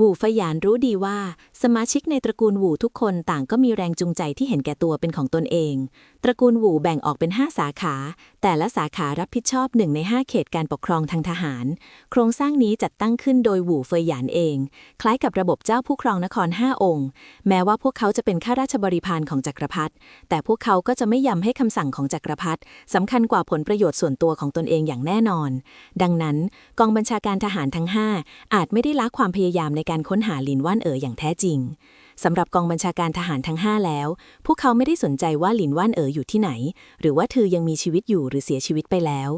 วูฟยานรู้ดีว่า สมาชิกในตระกูลวูทุกคนต่างก็มีแรงจูงใจที่เห็นแก่ตัวเป็นของตนเอง ตระกูลวูแบ่งออกเป็น 5 สาขา แต่ละสาขารับผิดชอบหนึ่งใน 5 เขตการปกครองทางทหาร โครงสร้างนี้จัดตั้งขึ้นโดยวูเฟยหยานเอง คล้ายกับระบบเจ้าผู้ครองนคร 5 องค์ แม้ว่าพวกเขาจะเป็นข้าราชบริพารของจักรพรรดิแต่พวกเขาก็จะไม่ยำให้คำสั่งของจักรพรรดิสำคัญกว่าผลประโยชน์ส่วนตัวของตนเองอย่างแน่นอน ดังนั้น กองบัญชาการทหารทั้ง 5 อาจไม่ได้ละความพยายามในการค้นหาลินว่านเอ๋ออย่างแท้จริงสำหรับกองบัญชาการทหารทั้ง 5 แล้ว พวกเขาไม่ได้สนใจว่าหลินว่านเอ๋ออยู่ที่ไหน หรือว่าเธอยังมีชีวิตอยู่หรือเสียชีวิตไปแล้ว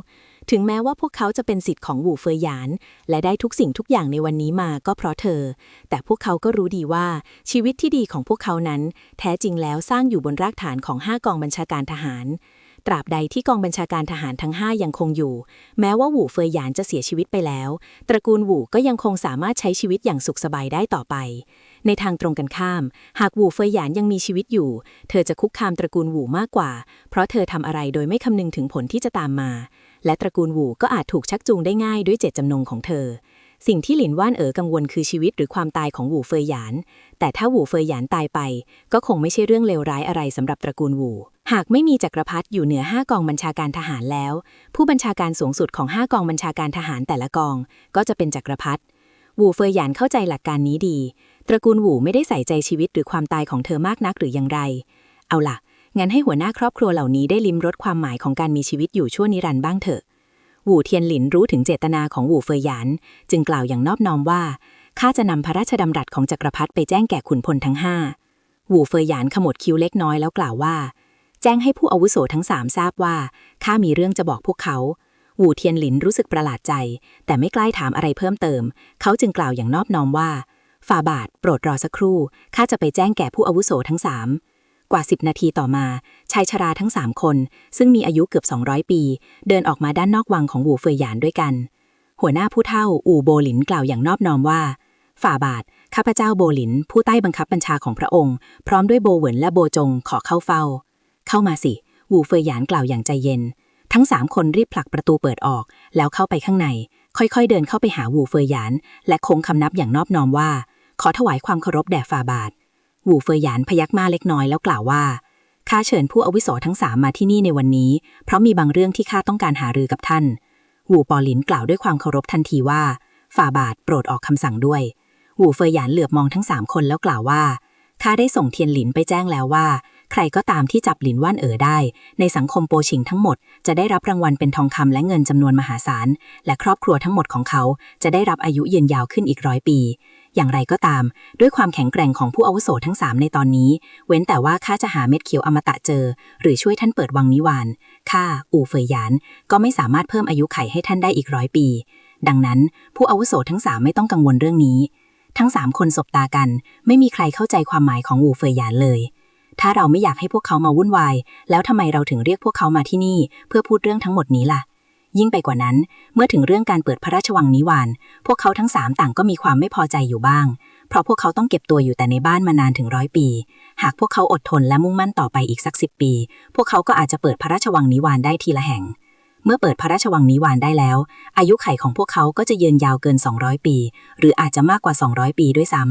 ถึงแม้ว่าพวกเขาจะเป็นสิทธิ์ของหวูเฟยหยาน และได้ทุกสิ่งทุกอย่างในวันนี้มาก็เพราะเธอ แต่พวกเขาก็รู้ดีว่าชีวิตที่ดีของพวกเขานั้น แท้จริงแล้วสร้างอยู่บนรากฐานของ5กองบัญชาการทหาร ตราบใดที่กองบัญชาการทหารทั้ง 5 ยังคงอยู่ แม้ว่าหวูเฟยหยานจะเสียชีวิตไปแล้ว ตระกูลหวูก็ยังคงสามารถใช้ชีวิตอย่างสุขสบายได้ต่อไป ในทางตรงกันข้าม หากหวูเฟยหยานยังมีชีวิตอยู่ เธอจะคุกคามตระกูลหวูมากกว่า เพราะเธอทำอะไรโดยไม่คำนึงถึงผลที่จะตามมา และตระกูลหวูก็อาจถูกชักจูงได้ง่ายด้วยเจตจำนงของเธอ สิ่งที่หลินว่านเอ๋อกังวลคือชีวิตหรือความตายของหวูเฟยหยาน แต่ถ้าหวูเฟยหยานตายไป ก็คงไม่ใช่เรื่องเลวร้ายอะไรสำหรับตระกูลหวูหากไม่มีจักรพรรดิอยู่เหนือ 5 กองบัญชาการทหารแล้ว ผู้บัญชาการสูงสุดของ 5 กองบัญชาการทหารแต่ละกอง ก็จะเป็นจักรพรรดิหวูเฟยหยานเข้าใจหลักการนี้ดี ตระกูลหวูไม่ได้ใส่ใจชีวิตหรือความตายของเธอมากนักหรืออย่างไร เอาล่ะงั้นให้หัวหน้าครอบครัวเหล่านี้ได้ลิ้มรสความหมายของการมีชีวิตอยู่ชั่วนิรันดร์บ้างเถอะ วู่เทียนหลินรู้ถึงเจตนาของหวู่เฟยหยาน จึงกล่าวอย่างนอบน้อมว่าข้าจะนำพระราชดำรัสของจักรพรรดิไปแจ้งแก่ขุนพลทั้งห้าหวู่เฟยหยานขมวดคิ้วเล็กน้อยแล้วกล่าวว่า แจ้งให้ผู้อาวุโสทั้งสามทราบว่าข้ามีเรื่องจะบอกพวกเขาหวู่เทียนหลินรู้สึกประหลาดใจ แต่ไม่กล้าถามอะไรเพิ่มเติม เขาจึงกล่าวอย่างนอบน้อมว่าฝ่าบาท โปรดรอสักครู่ข้าจะไปแจ้งแก่ผู้อาวุโสทั้งสาม กว่า 10 นาทีต่อมา ชายชราทั้ง 3 คน ซึ่งมีอายุเกือบ 200 ปี เดินออกมาด้านนอกวังของหูเฟยหยานด้วยกัน หัวหน้าผู้เฒ่าอู่โบหลินกล่าวอย่างนอบน้อมว่า ฝ่าบาท ข้าพเจ้าโบหลิน ผู้ใต้บังคับบัญชาของพระองค์ พร้อมด้วยโบเหวินและโบจงขอเข้าเฝ้า เข้ามาสิหูเฟยหยานกล่าวอย่างใจเย็น ทั้งสามคนรีบผลักประตูเปิดออก แล้วเข้าไปข้างใน ค่อยๆ เดินเข้าไปหาหูเฟยหยาน และโค้งคำนับอย่างนอบน้อมว่า ขอถวายความเคารพแด่ฝ่าบาท หูเฟยหยานพยักหน้าเล็กน้อยแล้วกล่าวว่าข้าเชิญผู้อวิสสทั้งสามมาที่นี่ในวันนี้ เพราะมีบางเรื่องที่ข้าต้องการหารือกับท่านหูปอลินกล่าวด้วยความเคารพทันทีว่า ฝ่าบาทโปรดออกคำสั่งด้วยหูเฟยหยานเหลือบมองทั้งสามคนแล้วกล่าวว่าข้าได้ส่งเทียนหลินไปแจ้งแล้วว่า ใครก็ตามที่จับหลินว่านเอ๋อได้ ในสังคมโปชิงทั้งหมด จะได้รับรางวัลเป็นทองคำและเงินจำนวนมหาศาล และครอบครัวทั้งหมดของเขาจะได้รับอายุยืนยาวขึ้นอีกร้อยปี อย่างไรก็ตาม ด้วยความแข็งแกร่งของผู้อาวุโสทั้งสามในตอนนี้ เว้นแต่ว่าข้าจะหาเม็ดเขียวอมตะเจอ หรือช่วยท่านเปิดวังนิวานข้าอู่เฟยหยาน ก็ไม่สามารถเพิ่มอายุไขให้ท่านได้อีกร้อยปี ดังนั้น ผู้อาวุโสทั้งสามไม่ต้องกังวลเรื่องนี้ทั้งสามคนสบตากัน ไม่มีใครเข้าใจความหมายของอู่เฟยหยานเลย ถ้าเราไม่อยากให้พวกเขามาวุ่นวาย แล้วทำไมเราถึงเรียกพวกเขามาที่นี่ เพื่อพูดเรื่องทั้งหมดนี้ล่ะ ยิ่งไปกว่านั้น เมื่อถึงเรื่องการเปิดพระราชวังนิวาน พวกเขาทั้งสามต่างก็มีความไม่พอใจอยู่บ้าง เพราะพวกเขาต้องเก็บตัวอยู่แต่ในบ้านมานานถึงร้อยปี หากพวกเขาอดทนและมุ่งมั่นต่อไปอีกสักสิบปี พวกเขาก็อาจจะเปิดพระราชวังนิวานได้ทีละแห่งเมื่อเปิดพระราชวังนิวานได้แล้ว อายุไขของพวกเขาก็จะยืนยาวเกิน 200 ปี หรืออาจจะมากกว่า 200 ปีด้วยซ้